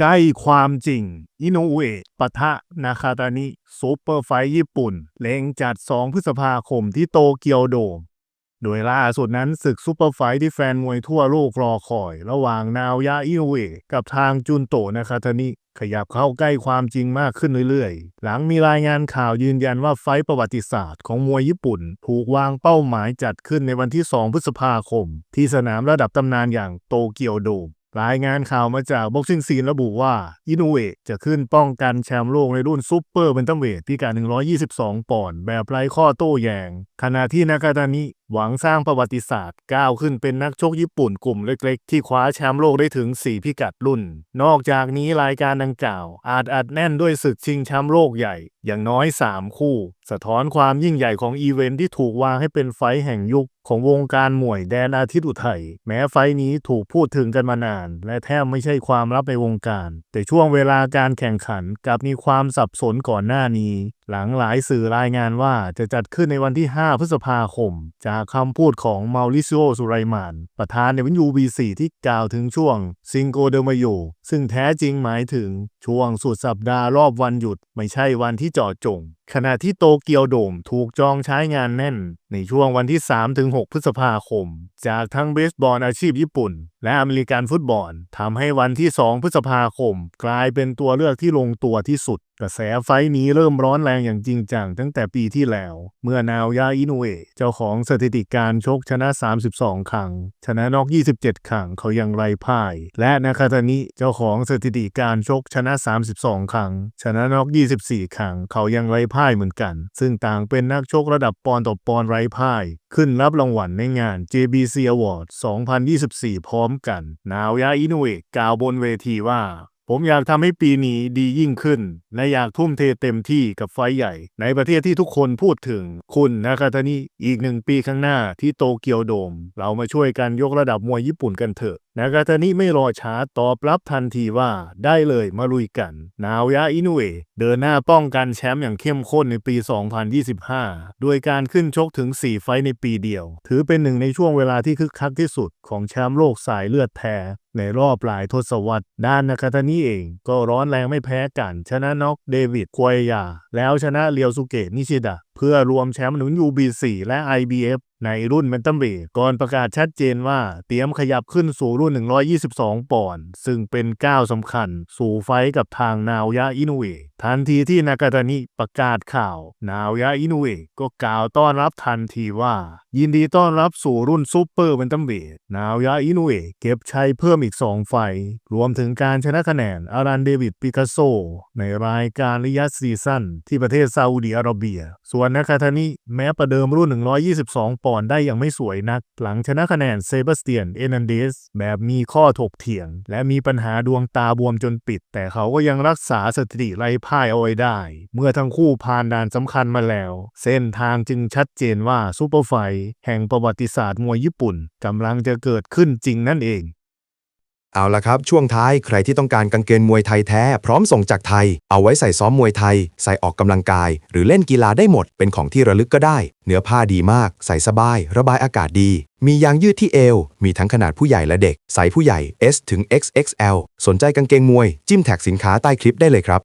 ใกล้ความจริง อิโนเอะปะทะ นาคาตานิซูเปอร์ไฟญี่ปุ่น เล็งจัด 2 พฤษภาคมที่โตเกียวโดม โดยล่าสุดนั้นศึกซูเปอร์ไฟที่แฟนมวยทั่วโลกรอคอย ระหว่างนาวยะอิโนเอะกับทางจุนโตนาคาตานิขยับเข้าใกล้ความจริงมากขึ้นเรื่อยๆ หลังมีรายงานข่าวยืนยันว่าไฟประวัติศาสตร์ของมวยญี่ปุ่น ถูกวางเป้าหมายจัดขึ้นในวันที่ 2 พฤษภาคม ที่สนามระดับตำนานอย่างโตเกียวโดม รายงานข่าวมาจากบ็อกซิ่งซีนระบุว่า อินุเอะจะขึ้นป้องกันแชมป์โลกในรุ่นซูเปอร์เบนตัมเวทพิกัด122 ปอนด์แบบไร้ข้อโต้แย้งขณะที่นากาตานิหวังสร้างประวัติศาสตร์ก้าวขึ้นเป็นนักชกญี่ปุ่นกลุ่มเล็กๆ ที่คว้าแชมป์โลกได้ถึง 4 พิกัดรุ่น นอกจากนี้รายการดังกล่าว อาจอัดแน่นด้วยศึกชิงแชมป์โลกใหญ่ อย่างน้อย 3 คู่ สะท้อนความยิ่งใหญ่ของอีเวนท์ที่ถูกวางให้เป็นไฟแห่งยุค ของวงการมวยแดนอาทิตย์อุทัยแม้ไฟนี้ถูกพูดถึงกันมานาน และแทบไม่ใช่ความลับในวงการ แต่ช่วงเวลาการแข่งขันกลับมีความสับสนก่อนหน้านี้ หลังหลายสื่อรายงานว่าจะจัดขึ้นในวันที่ 5 พฤษภาคม จากคำพูดของมาริซิโอสุไรมาน ประธานในวินยูบีซีที่กล่าวถึงช่วงซิงโกเดมาโยซึ่งแท้จริงหมายถึงช่วงสุดสัปดาห์รอบวันหยุด ไม่ใช่วันที่เจาะจง ขณะที่โตเกียวโดมถูกจองใช้งานแน่น ในช่วงวันที่ 3-6 พฤษภาคม จากทั้งเบสบอลอาชีพญี่ปุ่นและอเมริกันฟุตบอลทำให้วันที่ 2 พฤษภาคม กลายเป็นตัวเลือกที่ลงตัวที่สุด กระแสไฟนี้เริ่มร้อนแรงอย่างจริงจังตั้งแต่ปีที่แล้ว เมื่อนาวยาอินุเอะเจ้าของสถิติการชกชนะ 32 ครั้ง ชนะนอก 27 ครั้งเขายังไรพ่าย และนาคาตานิเจ้าของสถิติการชกชนะ 32 ครั้ง ชนะนอก 24 ครั้ง เขายังไรพ่ายเหมือนกัน ซึ่งต่างเป็นนักชกระดับปอนด์ต่อปอนด์ไรพ่าย ขึ้นรับรางวัลในงาน JBC Award 2024 พร้อมกัน นาว ยาอินุเอะกล่าวบนเวทีว่า ผมอยากทำให้ปีนี้ดียิ่งขึ้น และอยากทุ่มเทเต็มที่กับไฟใหญ่ ในประเทศที่ทุกคนพูดถึง คุณนากาตานิอีกหนึ่งปีข้างหน้าที่โตเกียวโดม เรามาช่วยกันยกระดับมวยญี่ปุ่นกันเถอะนากาตานิไม่รอช้าตอบรับทันทีว่าได้เลยมาลุยกัน นาวยาอินุเอะ เดินหน้าป้องกันแชมป์อย่างเข้มข้นในปี 2025 โดยการขึ้นชกถึง 4 ไฟในปีเดียว ถือเป็นหนึ่งในช่วงเวลาที่คึกคักที่สุดของแชมป์โลกสายเลือดแท้ ในรอบหลายทศวรรษ ด้านนากาตานิเองก็ร้อนแรงไม่แพ้กัน ชนะน็อกเดวิด ควายยาแล้วชนะเลียวสุเกะนิชิดะ เพื่อรวมแชมป์หนุน UB4 และ IBF ในรุ่นแมนตัมเวทก่อนประกาศชัดเจนว่าเตรียมขยับขึ้นสู่รุ่น 122 ปอนด์ซึ่งเป็นก้าวสำคัญ สู่ไฟกับทางนาวยะอินุเอะทันทีที่นากาตานิประกาศข่าว นาวยะอินุเอะก็กล่าวต้อนรับทันทีว่า ยินดีต้อนรับสู่รุ่นซูเปอร์แมนตัมเวทนาวยะอินุเอะเก็บชัยเพิ่มอีก 2 ไฟ รวมถึงการชนะคะแนนอารันเดวิดปิกัสโซในรายการริยัตซีซั่นที่ประเทศซาอุดิอาระเบีย ส่วนนากาตานิแม้ประเดิมรุ่น 122 ปอนด์ได้อย่างไม่สวยนัก หลังชนะคะแนนเซบาสเตียน เอนันเดส แบบมีข้อถกเถียง และมีปัญหาดวงตาบวมจนปิด แต่เขาก็ยังรักษาสถิติไร้พ่ายเอาไว้ได้ เมื่อทั้งคู่ผ่านด่านสำคัญมาแล้ว เส้นทางจึงชัดเจนว่าซูเปอร์ไฟ แห่งประวัติศาสตร์มวยญี่ปุ่นกำลังจะเกิดขึ้นจริงนั่นเอง เอาละครับ ช่วงท้ายใครที่ต้องการกางเกงมวยไทยแท้ พร้อมส่งจากไทย เอาไว้ใส่ซ้อมมวยไทย ใส่ออกกำลังกาย หรือเล่นกีฬาได้หมดเป็นของที่ระลึกก็ได้ เนื้อผ้าดีมาก ใส่สบาย ระบายอากาศดี มียางยืดที่เอว มีทั้งขนาดผู้ใหญ่และเด็ก ใส่ผู้ใหญ่ S ถึง XXL สนใจกางเกงมวย จิ้มแท็กสินค้าใต้คลิปได้เลยครับ